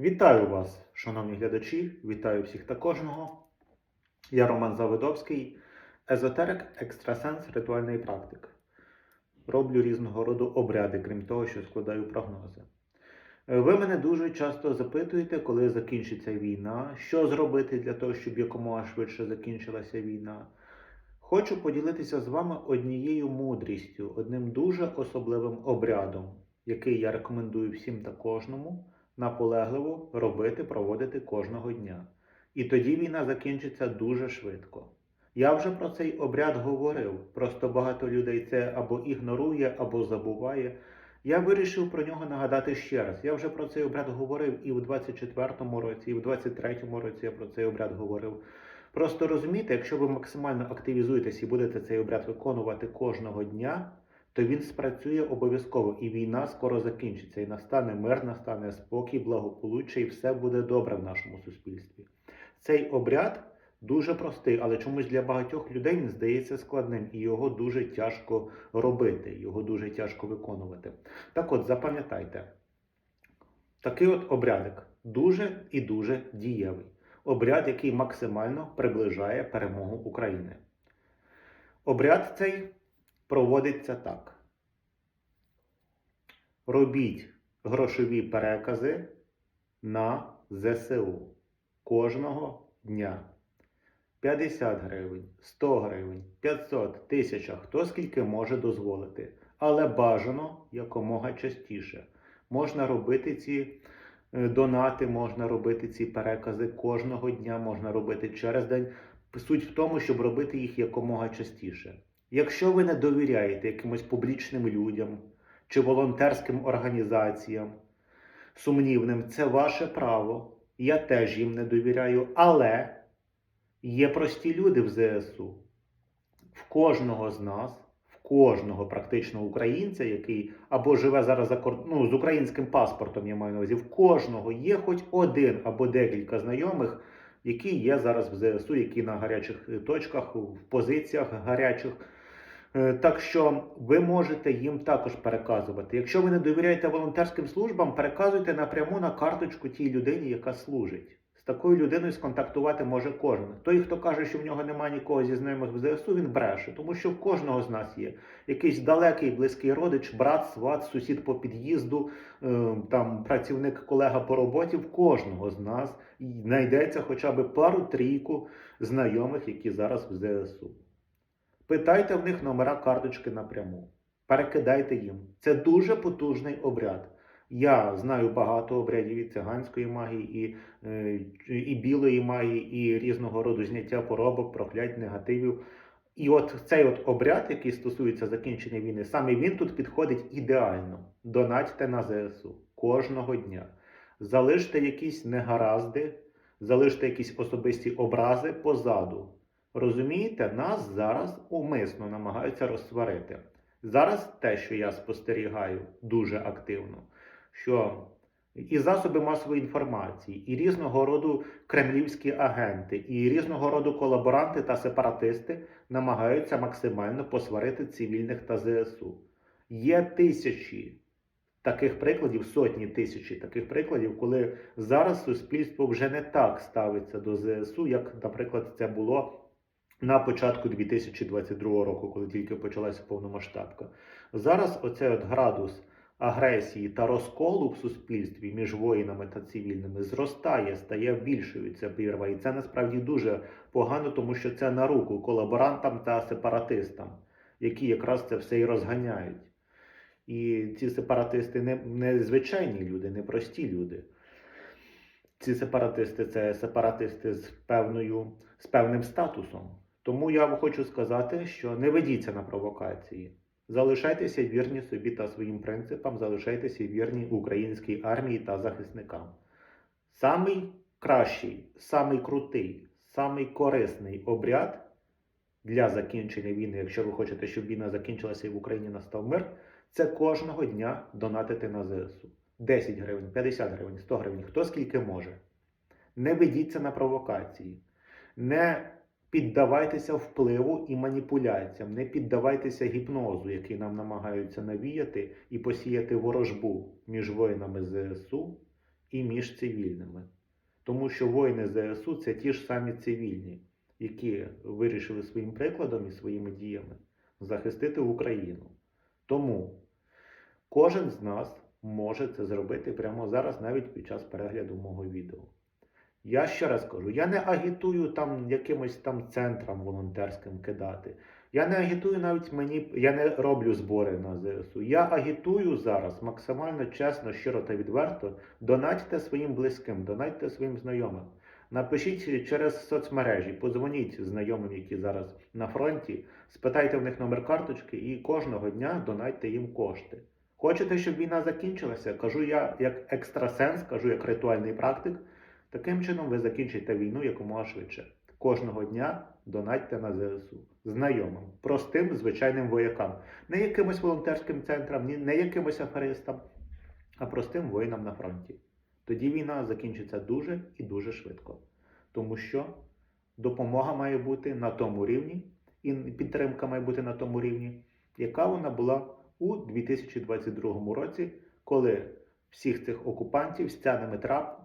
Вітаю вас, шановні глядачі, вітаю всіх та кожного. Я Роман Заводовський, езотерик, екстрасенс ритуальний практик. Роблю різного роду обряди, крім того, що складаю прогнози. Е, Ви мене дуже часто запитуєте, коли закінчиться війна, що зробити для того, щоб якомога швидше закінчилася війна. Хочу поділитися з вами однією мудрістю, одним дуже особливим обрядом, який я рекомендую всім та кожному наполегливо робити, проводити кожного дня. І тоді війна закінчиться дуже швидко. Я вже про цей обряд говорив, просто багато людей це або ігнорує, або забуває. Я вирішив про нього нагадати ще раз. Я вже про цей обряд говорив і в 24-му році, і в 23-му році я про цей обряд говорив. Просто розумієте, якщо ви максимально активізуєтесь і будете цей обряд виконувати кожного дня, то він спрацює обов'язково, і війна скоро закінчиться, і настане мир, настане спокій, благополуччя, і все буде добре в нашому суспільстві. Цей обряд дуже простий, але чомусь для багатьох людей він здається складним, і його дуже тяжко робити, його дуже тяжко виконувати. Так от, запам'ятайте, такий от обрядик дуже і дуже дієвий. Обряд, який максимально приближає перемогу України. Обряд цей проводиться так. Робіть грошові перекази на ЗСУ кожного дня. 50 гривень, 100 гривень, 500, 1000, хто скільки може дозволити. Але бажано якомога частіше. Можна робити ці е, донати, можна робити ці перекази кожного дня, можна робити через день. Суть в тому, щоб робити їх якомога частіше. Якщо ви не довіряєте якимось публічним людям чи волонтерським організаціям, сумнівним, це ваше право. Я теж їм не довіряю, але є прості люди в ЗСУ. В кожного з нас, в кожного практично українця, який або живе зараз за ну, з українським паспортом, я маю на увазі, в кожного є хоч один або декілька знайомих, які є зараз в ЗСУ, які на гарячих точках, в позиціях гарячих. Е, Так що ви можете їм також переказувати. Якщо ви не довіряєте волонтерським службам, переказуйте напряму на карточку тій людині, яка служить. З такою людиною сконтактувати може кожен. Той, хто каже, що в нього немає нікого зі знайомих в ЗСУ, він бреше, тому що в кожного з нас є якийсь далекий близький родич, брат, сват, сусід по під'їзду, е, там працівник, колега по роботі. В кожного з нас знайдеться хоча б пару-трійку знайомих, які зараз в ЗСУ. Питайте в них номера карточки напряму. Перекидайте їм. Це дуже потужний обряд. Я знаю багато обрядів і циганської магії, і, е, і білої магії, і різного роду зняття поробок, проклять, негативів. І от цей от обряд, який стосується закінчення війни, саме він тут підходить ідеально. Донатьте на ЗСУ кожного дня. Залиште якісь негаразди, залиште якісь особисті образи позаду. Розумієте, нас зараз умисно намагаються розсварити. Зараз те, що я спостерігаю дуже активно, що і засоби масової інформації, і різного роду кремлівські агенти, і різного роду колаборанти та сепаратисти намагаються максимально посварити цивільних та ЗСУ. Є тисячі таких прикладів, сотні тисячі таких прикладів, коли зараз суспільство вже не так ставиться до ЗСУ, як, наприклад, це було на початку 2022 року, коли тільки почалася повномасштабка. Зараз оцей от градус агресії та розколу в суспільстві між воїнами та цивільними зростає, стає більшою ця пірва. І це насправді дуже погано, тому що це на руку колаборантам та сепаратистам, які якраз це все і розганяють. І ці сепаратисти не, не звичайні люди, не прості люди. Ці сепаратисти це сепаратисти з певною з певним статусом. Тому я вам хочу сказати, що не ведіться на провокації. Залишайтеся вірні собі та своїм принципам, залишайтеся вірні українській армії та захисникам. Самий кращий, самий крутий, самий корисний обряд для закінчення війни, якщо ви хочете, щоб війна закінчилася і в Україні настав мир, це кожного дня донатити на ЗСУ. 10 гривень, 50 гривень, 100 гривень, хто скільки може. Не ведіться на провокації. Не піддавайтеся впливу і маніпуляціям, не піддавайтеся гіпнозу, який нам намагаються навіяти і посіяти ворожбу між воїнами ЗСУ і між цивільними. Тому що воїни ЗСУ це ті ж самі цивільні, які вирішили своїм прикладом і своїми діями захистити Україну. Тому кожен з нас може це зробити прямо зараз, навіть під час перегляду мого відео. Я ще раз кажу, я не агітую там якимось там центрам волонтерським кидати. Я не агітую навіть мені, я не роблю збори на ЗСУ. Я агітую зараз максимально чесно, щиро та відверто. Донатьте своїм близьким, донатьте своїм знайомим. Напишіть через соцмережі, подзвоніть знайомим, які зараз на фронті, спитайте в них номер карточки і кожного дня донатьте їм кошти. Хочете, щоб війна закінчилася? Кажу я як екстрасенс, кажу як ритуальний практик. Таким чином ви закінчите війну якомога швидше. Кожного дня донатьте на ЗСУ знайомим, простим звичайним воякам, не якимось волонтерським центрам, не якимось аферистам, а простим воїнам на фронті. Тоді війна закінчиться дуже і дуже швидко. Тому що допомога має бути на тому рівні, і підтримка має бути на тому рівні, яка вона була у 2022 році, коли всіх цих окупантів з цяними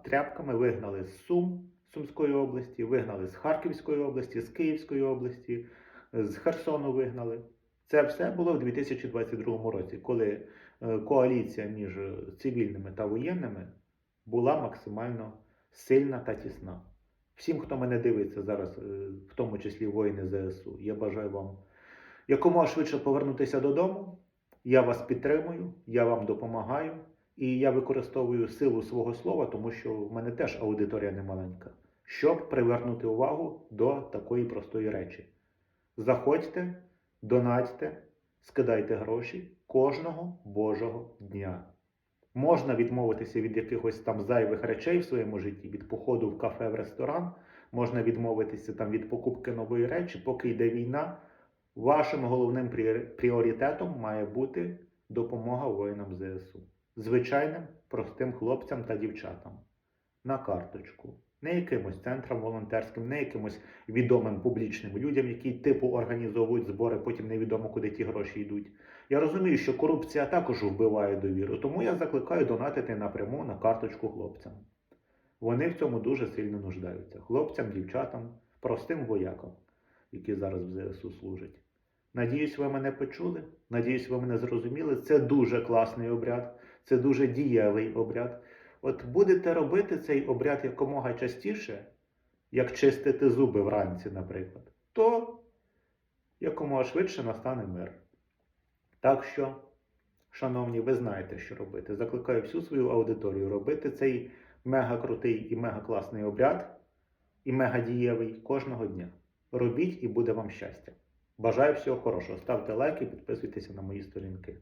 тряпками вигнали з Сум Сумської області, вигнали з Харківської області, з Київської області, з Херсону вигнали. Це все було в 2022 році, коли е, коаліція між цивільними та воєнними була максимально сильна та тісна. Всім, хто мене дивиться зараз, е, в тому числі воїни ЗСУ, я бажаю вам якомога швидше повернутися додому. Я вас підтримую, я вам допомагаю, і я використовую силу свого слова, тому що в мене теж аудиторія немаленька, щоб привернути увагу до такої простої речі. Заходьте, донатьте, скидайте гроші кожного Божого дня. Можна відмовитися від якихось там зайвих речей в своєму житті, від походу в кафе, в ресторан, можна відмовитися там від покупки нової речі, поки йде війна. Вашим головним пріоритетом має бути допомога воїнам ЗСУ. Звичайним простим хлопцям та дівчатам. На карточку. Не якимось центрам волонтерським, не якимось відомим публічним людям, які типу організовують збори, потім невідомо, куди ті гроші йдуть. Я розумію, що корупція також вбиває довіру, тому я закликаю донатити напряму на карточку хлопцям. Вони в цьому дуже сильно нуждаються. Хлопцям, дівчатам, простим воякам, які зараз в ЗСУ служать. Надіюсь, ви мене почули. Надіюсь, ви мене зрозуміли. Це дуже класний обряд, це дуже дієвий обряд. От будете робити цей обряд якомога частіше, як чистити зуби вранці, наприклад, то якомога швидше настане мир. Так що, шановні, ви знаєте, що робити. Закликаю всю свою аудиторію робити цей мега крутий і мега класний обряд, і мега дієвий кожного дня. Робіть і буде вам щастя. Бажаю всього хорошого. Ставте лайки, підписуйтеся на мої сторінки.